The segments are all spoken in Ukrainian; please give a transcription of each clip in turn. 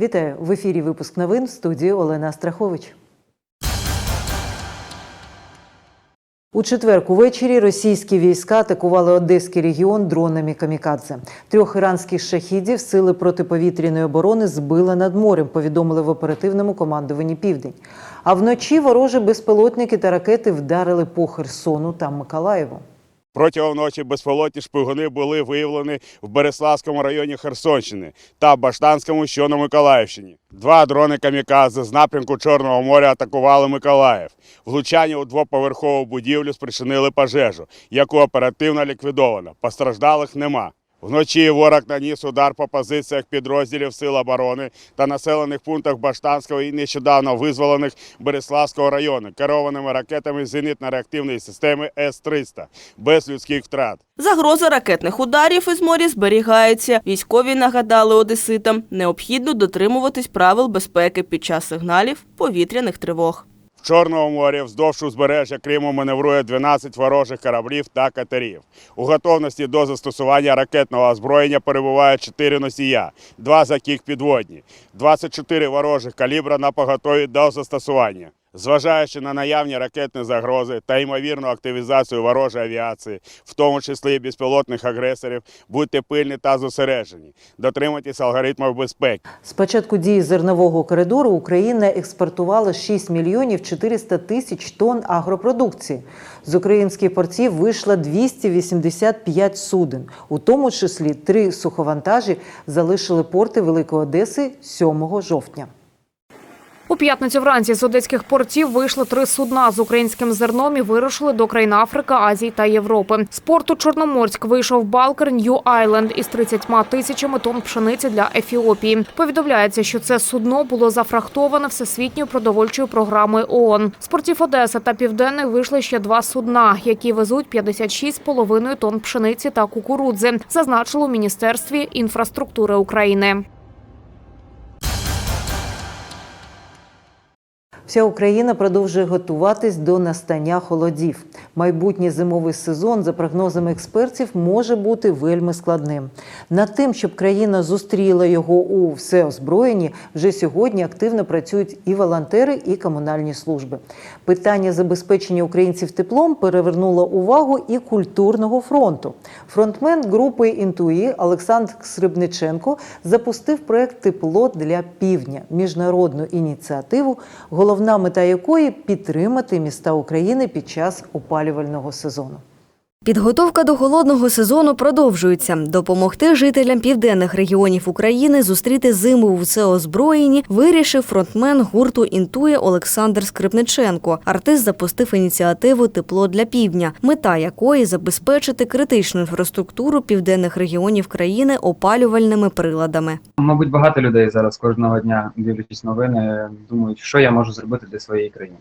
Вітаю в ефірі. Випуск новин в студії Олена Страхович. У четвер увечері російські війська атакували Одеський регіон дронами камікадзе. Трьох іранських шахідів сили протиповітряної оборони збили над морем. Повідомили в оперативному командуванні Південь. А вночі ворожі безпілотники та ракети вдарили по Херсону та Миколаєву. Протягом ночі безпілотні шпигуни були виявлені в Береславському районі Херсонщини та Баштанському, що на Миколаївщині. Два дрони камікадзе з напрямку Чорного моря атакували Миколаїв. Влучання у двоповерхову будівлю спричинили пожежу, яку оперативно ліквідовано. Постраждалих нема. Вночі ворог наніс удар по позиціях підрозділів Сил оборони та населених пунктах Баштанського і нещодавно визволених Береславського району керованими ракетами зенітно-реактивної системи С-300 без людських втрат. Загроза ракетних ударів із моря зберігається. Військові нагадали одеситам, необхідно дотримуватись правил безпеки під час сигналів повітряних тривог. В Чорному морі вздовж узбережжя Криму маневрує 12 ворожих кораблів та катерів. У готовності до застосування ракетного озброєння перебувають 4 носія, два з яких підводні, 24 ворожих калібра на поготові до застосування. Зважаючи на наявні ракетні загрози та ймовірну активізацію ворожої авіації, в тому числі безпілотних агресорів, будьте пильні та зосереджені. Дотримуйтесь алгоритмів безпеки. З початку дії зернового коридору Україна експортувала 6 мільйонів 400 тисяч тонн агропродукції. З українських портів вийшло 285 суден, у тому числі три суховантажі залишили порти Великої Одеси 7 жовтня. У п'ятницю вранці з одеських портів вийшло три судна з українським зерном і вирушили до країн Африки, Азії та Європи. З порту Чорноморськ вийшов балкер Нью Айленд із 30 тисячами тонн пшениці для Ефіопії. Повідомляється, що це судно було зафрахтоване всесвітньою продовольчою програмою ООН. З портів Одеса та Південних вийшли ще два судна, які везуть 56,5 тонн пшениці та кукурудзи, зазначило у міністерстві інфраструктури України. Вся Україна продовжує готуватись до настання холодів. Майбутній зимовий сезон, за прогнозами експертів, може бути вельми складним. Над тим, щоб країна зустріла його у всеозброєнні, вже сьогодні активно працюють і волонтери, і комунальні служби. Питання забезпечення українців теплом перевернуло увагу і культурного фронту. Фронтмен групи Інтуї Олександр Скрибниченко запустив проект Тепло для півдня міжнародну ініціативу, головна мета якої підтримати міста України під час опалювального сезону. Підготовка до холодного сезону продовжується. Допомогти жителям південних регіонів України зустріти зиму у всеозброєнні вирішив фронтмен гурту Інтує Олександр Скрипниченко. Артист запустив ініціативу Тепло для півдня, мета якої забезпечити критичну інфраструктуру південних регіонів країни опалювальними приладами. Мабуть, багато людей зараз кожного дня, дивлячись новини, думають, що я можу зробити для своєї країни.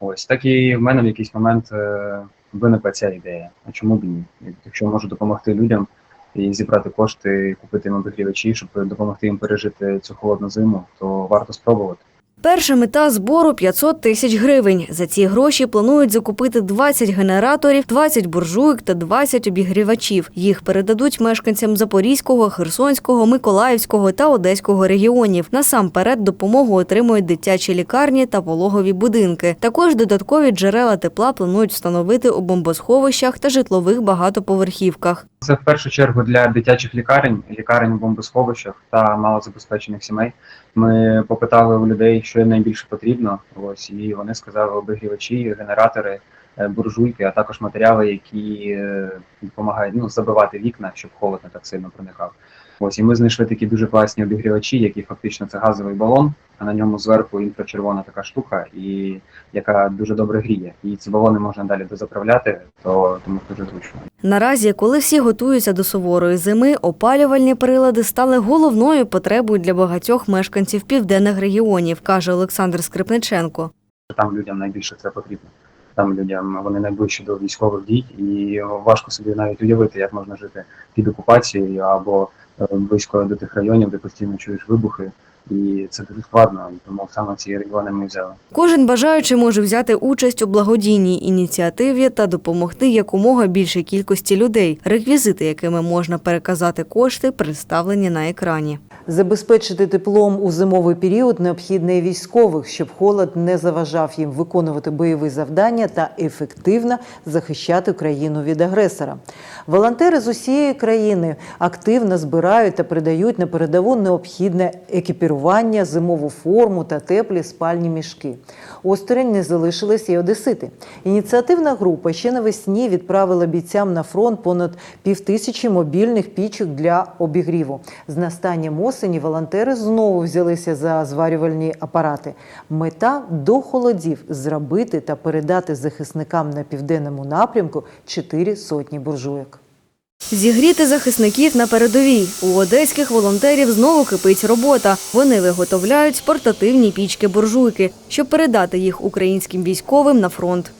Ось так і в мене в якийсь момент е, виникла ця ідея. А чому б ні? Якщо можу допомогти людям і зібрати кошти, купити їм обігрівачі, щоб допомогти їм пережити цю холодну зиму, то варто спробувати. Перша мета збору 500 тисяч гривень. За ці гроші планують закупити 20 генераторів, 20 буржуйок та 20 обігрівачів. Їх передадуть мешканцям Запорізького, Херсонського, Миколаївського та Одеського регіонів. Насамперед допомогу отримують дитячі лікарні та пологові будинки. Також додаткові джерела тепла планують встановити у бомбосховищах та житлових багатоповерхівках. Це в першу чергу для дитячих лікарень, лікарень в бомбосховищах та малозабезпечених сімей. Ми попитали у людей, що їм найбільше потрібно. Ось і вони сказали обігрівачі, генератори, е, буржуйки, а також матеріали, які е, допомагають ну, забивати вікна, щоб холод не так сильно проникав. Ось і ми знайшли такі дуже класні обігрівачі, які фактично це газовий балон, а на ньому зверху інфрачервона така штука, і яка дуже добре гріє. І ці балони можна далі дозаправляти, то тому дуже зручно. Наразі, коли всі готуються до суворої зими, опалювальні прилади стали головною потребою для багатьох мешканців південних регіонів, каже Олександр Скрипниченко. Там людям найбільше це потрібно. Там людям вони найближчі до військових дій, і важко собі навіть уявити, як можна жити під окупацією або близько до тих районів, де постійно чуєш вибухи. І це дуже складно, тому саме ці регіони ми взяли. Кожен бажаючий може взяти участь у благодійній ініціативі та допомогти якомога більшій кількості людей, реквізити, якими можна переказати кошти, представлені на екрані. Забезпечити теплом у зимовий період необхідне і військових, щоб холод не заважав їм виконувати бойові завдання та ефективно захищати країну від агресора. Волонтери з усієї країни активно збирають та передають на передову необхідне екіпірування, зимову форму та теплі спальні мішки. Осторонь не залишились і одесити. Ініціативна група ще навесні відправила бійцям на фронт понад півтисячі мобільних пічок для обігріву. З настанням осені волонтери знову взялися за зварювальні апарати. Мета до холодів зробити та передати захисникам на південному напрямку чотири сотні буржуйок. Зігріти захисників на передовій. У одеських волонтерів знову кипить робота. Вони виготовляють портативні пічки-буржуйки, щоб передати їх українським військовим на фронт.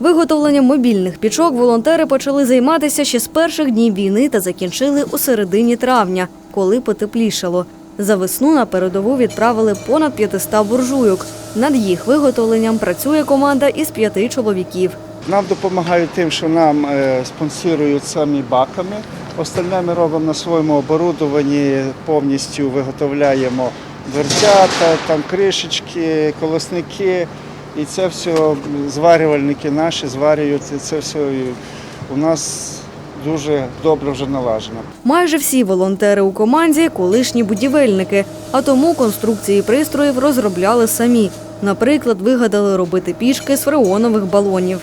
Виготовленням мобільних пічок волонтери почали займатися ще з перших днів війни та закінчили у середині травня, коли потеплішало. За весну на передову відправили понад 500 буржуйок. Над їх виготовленням працює команда із п'яти чоловіків. Нам допомагають тим, що нам е, спонсорують самі баками. Остальне ми робимо на своєму оборудованні, повністю виготовляємо дверцята, там кришечки, колосники. І це все зварювальники наші зварюють. Це все у нас дуже добре вже налажено. Майже всі волонтери у команді колишні будівельники, а тому конструкції пристроїв розробляли самі. Наприклад, вигадали робити пішки з фреонових балонів.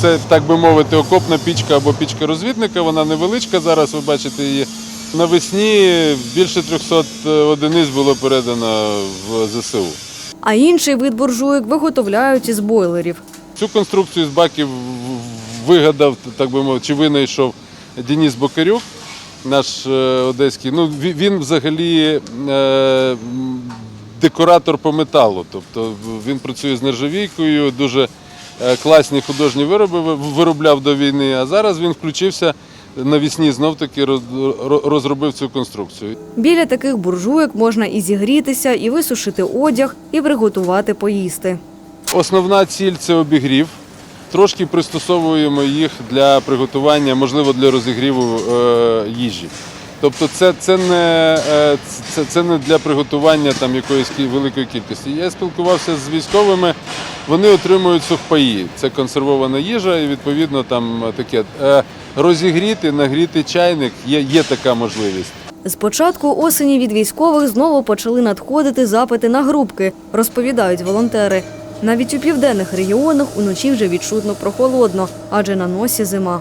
Це, так би мовити, окопна пічка або пічка розвідника. Вона невеличка. Зараз ви бачите її. Навесні більше 300 одиниць було передано в ЗСУ. А інший вид буржуйок виготовляють із бойлерів. Цю конструкцію з баків вигадав, так би мовити, чи винайшов Деніс Бокарюк, наш е, одеський. Ну, він взагалі е, декоратор по металу. Тобто він працює з нержавійкою, дуже е, класні художні вироби виробляв до війни. А зараз він включився навісні знов таки роз- розробив цю конструкцію. Біля таких буржуйок можна і зігрітися, і висушити одяг, і приготувати поїсти. Основна ціль це обігрів. Трошки пристосовуємо їх для приготування, можливо, для розігріву е, їжі. Тобто це, це, не, е, це, це не для приготування там, якоїсь великої кількості. Я спілкувався з військовими, вони отримують сухпаї. Це консервована їжа і відповідно там таке. Е, розігріти, нагріти чайник є, є така можливість. З початку осені від військових знову почали надходити запити на грубки, розповідають волонтери. Навіть у південних регіонах уночі вже відчутно прохолодно, адже на носі зима.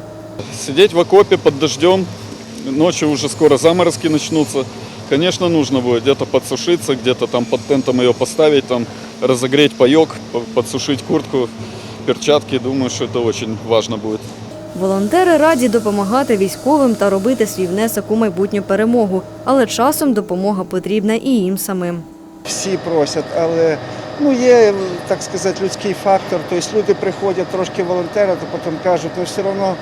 Сидеть в окопе под дождем, ночью уже скоро заморозки начнутся. Конечно, нужно будет где-то подсушиться, где-то там под тентом ее поставить, там разогреть паек, по- подсушить куртку, перчатки. Думаю, что это очень важно будет. Волонтери раді допомагати військовим та робити свій внесок у майбутню перемогу, але часом допомога потрібна і їм самим. Всі просять, але ну, є, так сказати, людський фактор. Тобто люди приходять трошки волонтерити, потім кажуть, ну все одно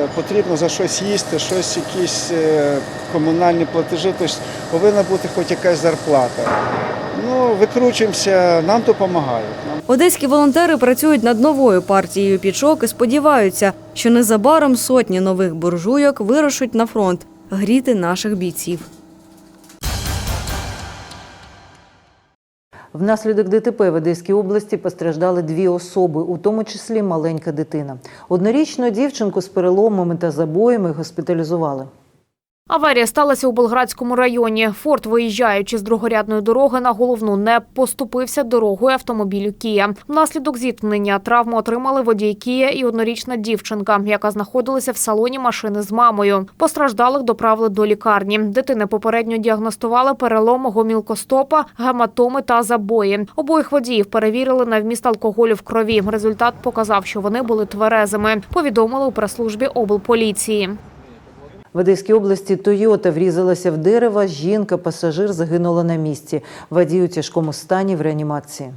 е, потрібно за щось їсти, щось, якісь е, комунальні платежі, тобто повинна бути хоч якась зарплата. Ну, викручуємося, нам допомагають. Одеські волонтери працюють над новою партією пічок і сподіваються, що незабаром сотні нових буржуйок вирушать на фронт гріти наших бійців. Внаслідок ДТП в Одеській області постраждали дві особи, у тому числі маленька дитина. Однорічну дівчинку з переломами та забоями госпіталізували. Аварія сталася у Болградському районі. Форт, виїжджаючи з другорядної дороги на головну, не поступився дорогою автомобілю Кія. Внаслідок зіткнення травму отримали водій Кія і однорічна дівчинка, яка знаходилася в салоні машини з мамою. Постраждалих доправили до лікарні. Дитини попередньо діагностували перелом гомілкостопа, гематоми та забої. Обоїх водіїв перевірили на вміст алкоголю в крові. Результат показав, що вони були тверезими. Повідомили у прес-службі облполіції. В Одеській області Тойота врізалася в дерево. Жінка, пасажир загинула на місці. Водій у тяжкому стані в реанімації.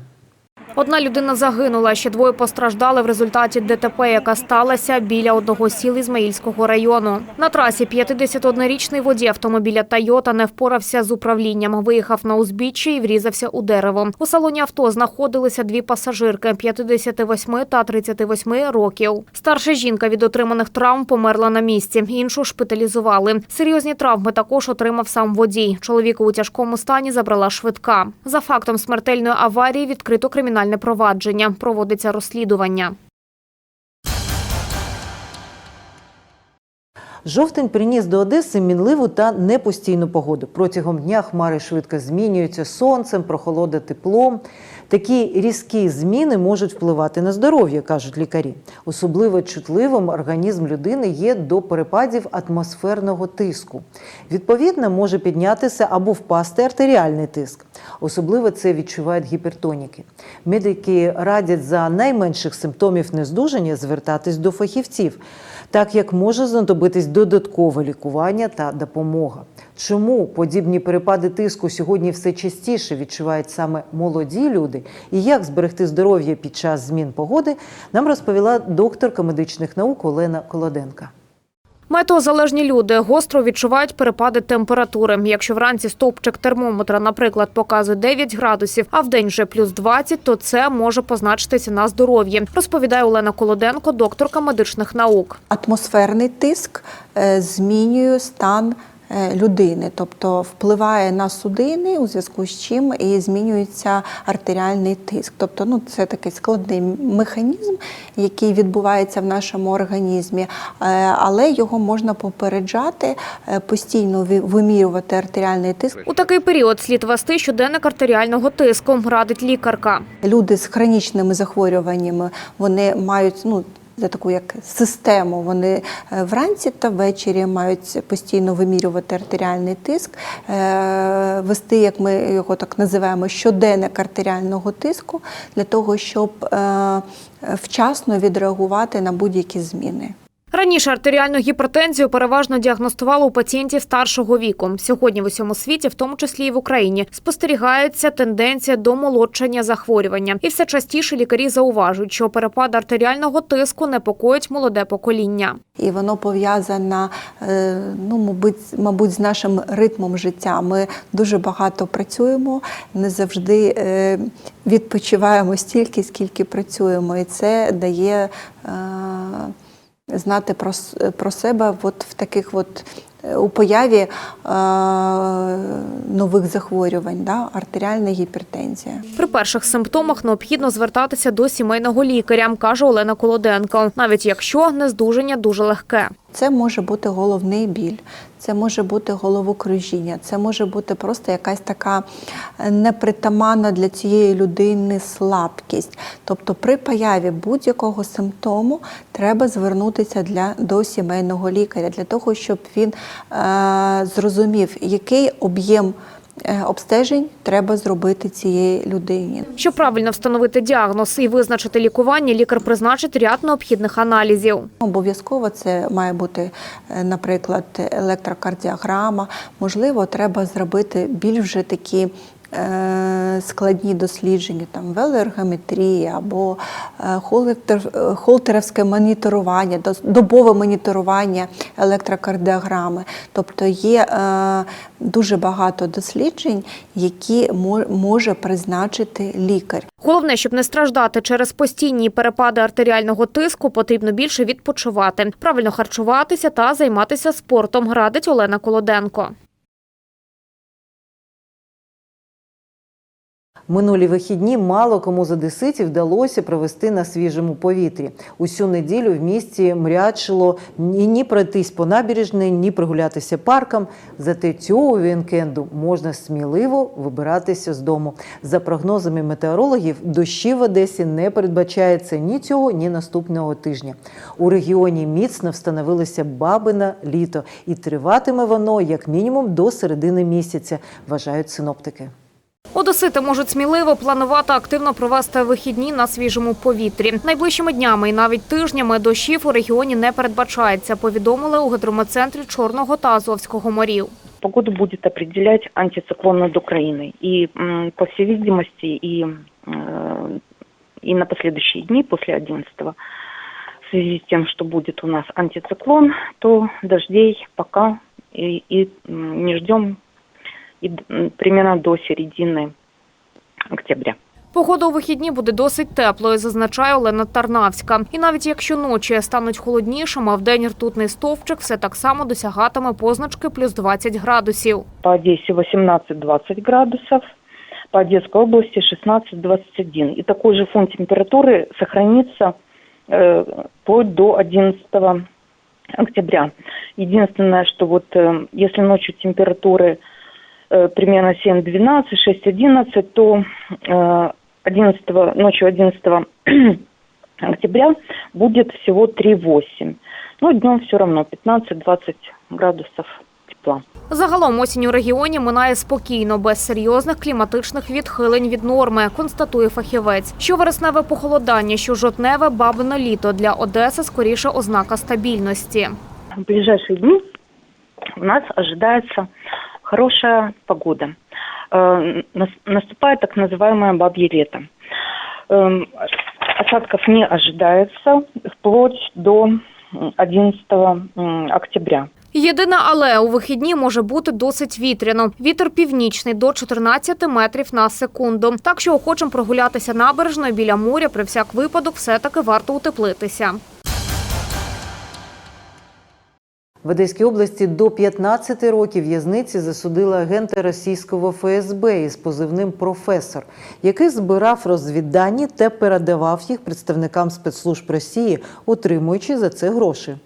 Одна людина загинула, ще двоє постраждали в результаті ДТП, яка сталася біля одного сіл Ізмаїльського району. На трасі 51-річний водій автомобіля «Тойота» не впорався з управлінням. Виїхав на узбіччя і врізався у дерево. У салоні авто знаходилися дві пасажирки – 58 та 38 років. Старша жінка від отриманих травм померла на місці. Іншу шпиталізували. Серйозні травми також отримав сам водій. Чоловіка у тяжкому стані забрала швидка. За фактом смертельної аварії відкрито кримінальне провадження. Проводиться розслідування. Жовтень приніс до Одеси мінливу та непостійну погоду. Протягом дня хмари швидко змінюються сонцем, прохолода теплом. Такі різкі зміни можуть впливати на здоров'я, кажуть лікарі. Особливо чутливим організм людини є до перепадів атмосферного тиску. Відповідно, може піднятися або впасти артеріальний тиск. Особливо це відчувають гіпертоніки. Медики радять за найменших симптомів нездужання звертатись до фахівців так як може знадобитись додаткове лікування та допомога. Чому подібні перепади тиску сьогодні все частіше відчувають саме молоді люди, і як зберегти здоров'я під час змін погоди, нам розповіла докторка медичних наук Олена Колоденка. Метеозалежні люди гостро відчувають перепади температури. Якщо вранці стовпчик термометра, наприклад, показує 9 градусів, а вдень вже плюс 20, то це може позначитися на здоров'ї, розповідає Олена Колоденко, докторка медичних наук. атмосферний тиск е, змінює стан людини, тобто впливає на судини, у зв'язку з чим і змінюється артеріальний тиск. Тобто, ну це такий складний механізм, який відбувається в нашому організмі, е, але його можна попереджати, е, постійно вимірювати артеріальний тиск. У такий період слід вести щоденник артеріального тиску, радить лікарка. Люди з хронічними захворюваннями вони мають ну. За таку як систему вони е, вранці та ввечері мають постійно вимірювати артеріальний тиск, е, вести, як ми його так називаємо, щоденник артеріального тиску для того, щоб е, вчасно відреагувати на будь-які зміни. Раніше артеріальну гіпертензію переважно діагностували у пацієнтів старшого віку. Сьогодні в усьому світі, в тому числі і в Україні, спостерігається тенденція до молодшання захворювання. І все частіше лікарі зауважують, що перепад артеріального тиску непокоїть молоде покоління. І воно пов'язане, е, ну, мабуть, мабуть, з нашим ритмом життя. Ми дуже багато працюємо, не завжди е, відпочиваємо стільки, скільки працюємо. І це дає е, знати про, про себе от в таких от. е, У появі е, нових захворювань, да, артеріальна гіпертензія. При перших симптомах необхідно звертатися до сімейного лікаря, каже Олена Колоденко, навіть якщо нездужання дуже легке. Це може бути головний біль, це може бути головокружіння, це може бути просто якась така е, непритаманна для цієї людини слабкість. Тобто при появі будь-якого симптому треба звернутися для, до сімейного лікаря для того, щоб він е, зрозумів, який об'єм обстежень треба зробити цієї людині. Щоб правильно встановити діагноз і визначити лікування, лікар призначить ряд необхідних аналізів. Обов'язково це має бути, е, наприклад, електрокардіограма. Можливо, треба зробити більш вже такі. Е, Складні дослідження, там велоергометрія або е, е, холтерівське моніторування, добове моніторування електрокардіограми. Тобто є дуже багато досліджень, які може призначити лікар. Головне, щоб не страждати через постійні перепади артеріального тиску, потрібно більше відпочивати, правильно харчуватися та займатися спортом, радить Олена Колоденко. Минулі вихідні мало кому з одеситів вдалося провести на свіжому повітрі. Усю неділю в місті мрячило ні, ні пройтись по набережній, ні прогулятися парком. Зате цього вікенду можна сміливо вибиратися з дому. За прогнозами метеорологів, дощі в Одесі не передбачається ні цього, ні наступного тижня. У регіоні міцно встановилося бабине літо, і триватиме воно як мінімум до середини місяця, вважають синоптики. Одесити можуть сміливо планувати активно провести вихідні на свіжому повітрі. Найближчими днями і навіть тижнями дощів у регіоні не передбачається. Повідомили у гідрометцентрі Чорного та Азовського морів. Погоду будет определять антициклон над Украиной. И, м, по всей видимости, и э, и на последующие дни после 11 в связи с тем, что будет у нас антициклон, то дождей пока и, м, не ждем и, м, примерно до середины октября. Погода у вихідні буде досить теплою, зазначає Олена Тарнавська. І навіть якщо ночі стануть холоднішими, а вдень ртутний стовпчик все так само досягатиме позначки плюс 20 градусів. По Одессе 18-20 градусов, по Одесской области 16-21. И такой же фон температуры сохранится э, вплоть до 11 октября. Единственное, что вот э, если ночью температуры э, примерно 7-12, 6-11, то э, 11, ночью 11 октября будет всего 3-8. Но днем все равно 15-20 градусов тепла. Загалом осінь у регіоні минає спокійно, без серйозних кліматичних відхилень від норми, констатує фахівець. Що вересневе похолодання, що жовтневе бабине літо для Одеси скоріше ознака стабільності. В ближайшие дни у нас ожидается хорошая погода. Э, нас- Наступает так называемое бабье лето. Эм, Осадков не ожидается вплоть до м, 11 м, октября. Єдине, але у вихідні може бути досить вітряно. Вітер північний до 14 метрів на секунду. Так що охочим прогулятися набережною біля моря при всяк випадок все-таки варто утеплитися. В Одеській області до 15 років в'язниці засудили агента російського ФСБ із позивним професор, який збирав розвіддані та передавав їх представникам спецслужб Росії, отримуючи за це гроші.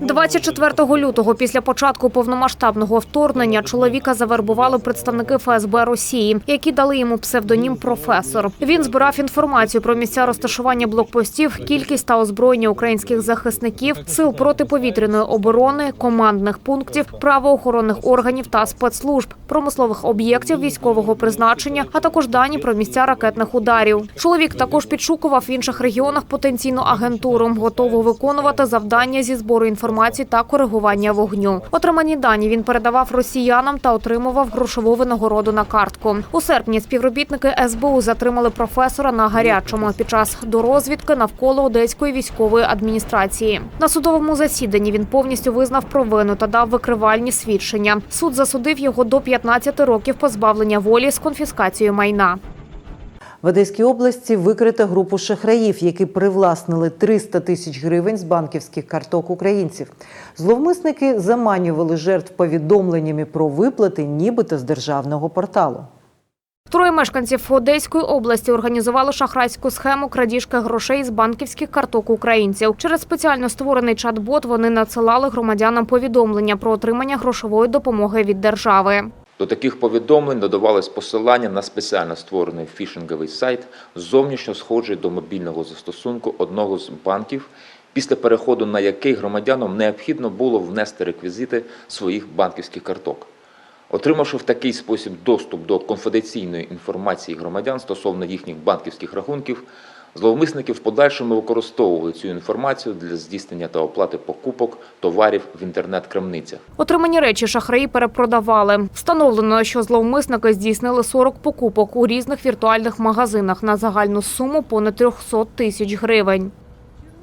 24 лютого, після початку повномасштабного вторгнення, чоловіка завербували представники ФСБ Росії, які дали йому псевдонім професор. Він збирав інформацію про місця розташування блокпостів, кількість та озброєння українських захисників, сил протиповітряної оборони, командних пунктів, правоохоронних органів та спецслужб, промислових об'єктів військового призначення, а також дані про місця ракетних ударів. Чоловік також підшукував в інших регіонах потенційну агентуру, готову виконувати завдання зі збору інформації та коригування вогню. Отримані дані він передавав росіянам та отримував грошову винагороду на картку. У серпні співробітники СБУ затримали професора на гарячому під час дорозвідки навколо одеської військової адміністрації. На судовому засіданні він повністю визнав провину та дав викривальні свідчення. Суд засудив його до 15 років позбавлення волі з конфіскацією майна. В Одеській області викрито групу шахраїв, які привласнили 300 тисяч гривень з банківських карток українців. Зловмисники заманювали жертв повідомленнями про виплати, нібито з державного порталу. Троє мешканців Одеської області організували шахрайську схему крадіжки грошей з банківських карток українців. Через спеціально створений чат-бот вони надсилали громадянам повідомлення про отримання грошової допомоги від держави. До таких повідомлень додавалось посилання на спеціально створений фішинговий сайт, зовнішньо схожий до мобільного застосунку одного з банків, після переходу на який громадянам необхідно було внести реквізити своїх банківських карток. Отримавши в такий спосіб доступ до конфіденційної інформації громадян стосовно їхніх банківських рахунків, зловмисники в подальшому використовували цю інформацію для здійснення та оплати покупок товарів в інтернет-крамницях. Отримані речі шахраї перепродавали. Встановлено, що зловмисники здійснили 40 покупок у різних віртуальних магазинах на загальну суму понад 300 тисяч гривень.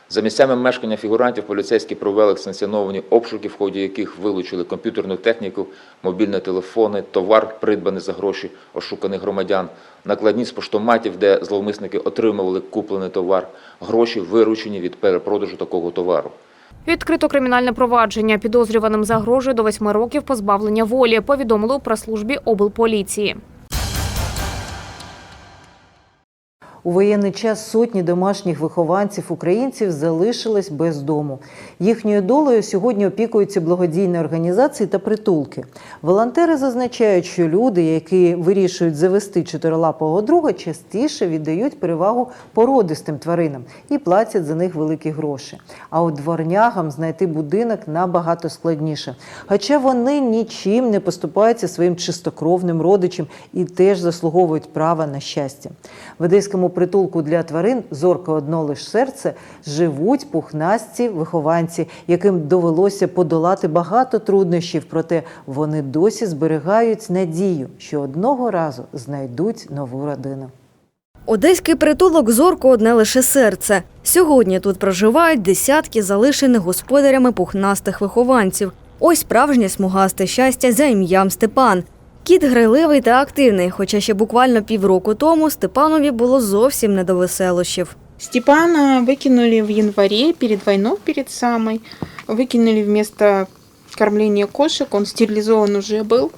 За місцями мешкання фігурантів поліцейські провели санкціоновані обшуки, в ході яких вилучили комп'ютерну техніку, мобільні телефони, товар, придбаний за гроші ошуканих громадян, накладні з поштоматів, де зловмисники отримували куплений товар, гроші виручені від перепродажу такого товару. Відкрито кримінальне провадження підозрюваним загрожує до 8 років позбавлення волі, повідомили у прес-службі облполіції. У воєнний час сотні домашніх вихованців українців залишились без дому. Їхньою долею сьогодні опікуються благодійні організації та притулки. Волонтери зазначають, що люди, які вирішують завести чотирилапого друга, частіше віддають перевагу породистим тваринам і платять за них великі гроші. А от дворнягам знайти будинок набагато складніше. Хоча вони нічим не поступаються своїм чистокровним родичам і теж заслуговують права на щастя. В одеському притулку для тварин зорко одно лиш серце живуть пухнасті вихованці, яким довелося подолати багато труднощів, проте вони досі зберігають надію, що одного разу знайдуть нову родину. Одеський притулок зорко одне лише серце. Сьогодні тут проживають десятки залишених господарями пухнастих вихованців. Ось справжнє смугасте щастя за ім'ям Степан. Кіт грайливий та активний, хоча ще буквально півроку тому Степанові було зовсім не до веселощів. Степана выкинули в январе, перед войной, перед самой. Выкинули вместо кормления кошек, он стерилизован уже был.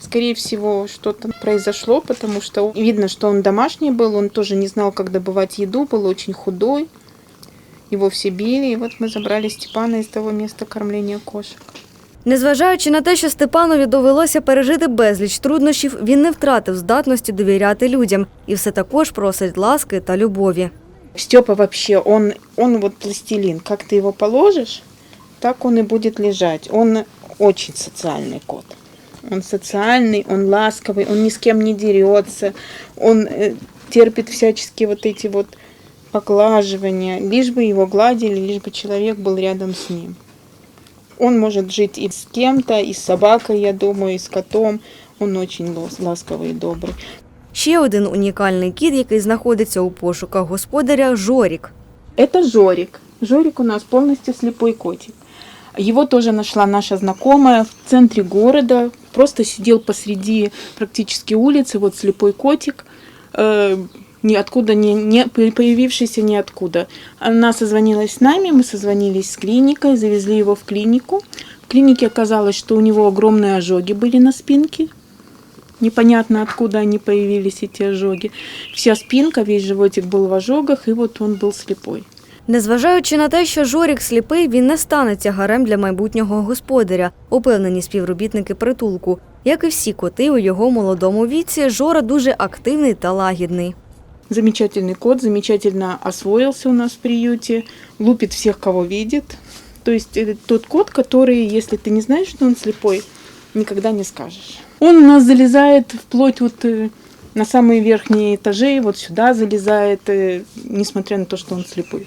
Скорее всего, что-то произошло, потому что видно, что он домашний был, он тоже не знал, как добывать еду, был очень худой. Его все били, и вот мы забрали Степана из того места кормления кошек. Незважаючи на те, що Степанові довелося пережити безліч труднощів, він не втратив здатності довіряти людям і все також просить ласки та любові. Степа вообще, он, он вот пластилин. Как ты его положишь, так он и будет лежать. Он очень социальный кот. Он социальный, он ласковый, он ни с кем не дерется, он э, терпит всяческие вот эти вот поглаживания, лишь бы его гладили, лишь бы человек был рядом с ним. Он может жить и с кем-то, и с собакой, я думаю, и с котом. Он очень лас- ласковый и добрый. Ще один унікальний кіт, який знаходиться у пошуках господаря Жорік. Это Жорик. Жорик у нас полностью слепой котик. Его тоже нашла наша знакомая в центре города. Просто сидел посреди практически улицы, вот слепой котик, э, ниоткуда не, не появившийся ниоткуда. Она созвонилась с нами, мы созвонились с клиникой, завезли его в клинику. В клинике оказалось, что у него огромные ожоги были на спинке. Непонятно, откуда они появились, эти ожоги. Вся спинка, весь животик был в ожогах, и вот он был слепой. Незважаючи на те, що Жорік сліпий, він не стане тягарем для майбутнього господаря, упевнені співробітники притулку. Як і всі коти у його молодому віці, Жора дуже активний та лагідний. Замечательный кот, замечательно освоился у нас в приюте, лупит всех, кого видит. То есть это тот кот, который, если ты не знаешь, что он слепой, никогда не скажешь. Он у нас залезает вплоть вот э, на самые верхние этажи, вот сюда залезает, э, несмотря на то, что он слепой.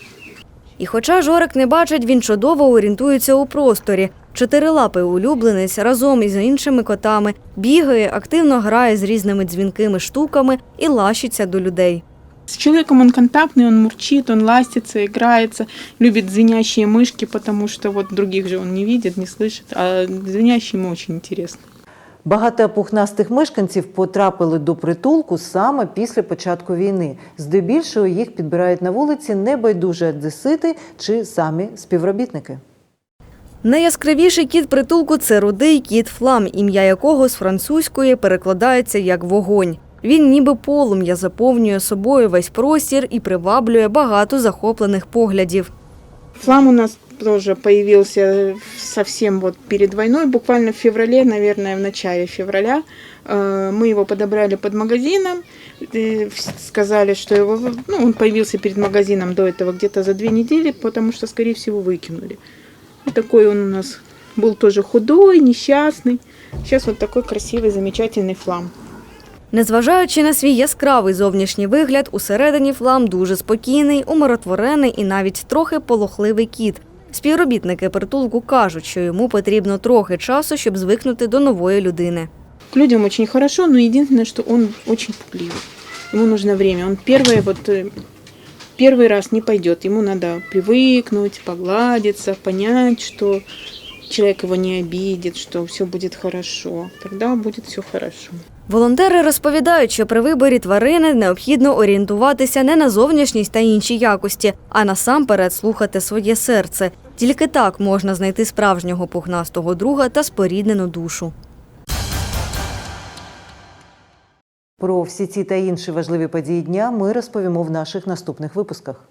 І хоча Жорик не бачить, він чудово орієнтується у просторі. Чотирилапий улюбленець разом із іншими котами бігає, активно грає з різними дзвінкими штуками і лащиться до людей. С человеком он контактный, он мурчит, он ластится, играется, любит звенящие мышки, потому что вот других же он не видит, не слышит, а звенящие ему очень интересно. Багато пухнастих мешканців потрапили до притулку саме після початку війни. Здебільшого їх підбирають на вулиці небайдужі одесити чи самі співробітники. Найяскравіший кіт притулку це рудий кіт Флам, ім'я якого з французької перекладається як вогонь. Він ніби полум'я заповнює собою весь простір і приваблює багато захоплених поглядів. Флам у нас тоже появился совсем вот перед войной, буквально в феврале, наверное, в начале февраля. Э, Мы его подобрали под магазином, э, вс- сказали, что его, ну, он появился перед магазином до этого где-то за две недели, потому что, скорее всего, выкинули. Вот такой он у нас был тоже худой, несчастный. Сейчас вот такой красивый, замечательный флам. Незважаючи на свій яскравий зовнішній вигляд, усередині Флам дуже спокійний, умиротворений і навіть трохи полохливий кіт. Співробітники притулку кажуть, що йому потрібно трохи часу, щоб звикнути до нової людини. К людям очень хорошо, но единственное, что он очень пугливый. Ему нужно время. Он первый вот э, первый раз не пойдет. Ему надо привыкнуть, погладиться, понять, что человек его не обидит, что все будет хорошо. Тогда будет все хорошо. Волонтери розповідають, що при виборі тварини необхідно орієнтуватися не на зовнішність та інші якості, а насамперед слухати своє серце. Тільки так можна знайти справжнього пухнастого друга та споріднену душу. Про всі ці та інші важливі події дня ми розповімо в наших наступних випусках.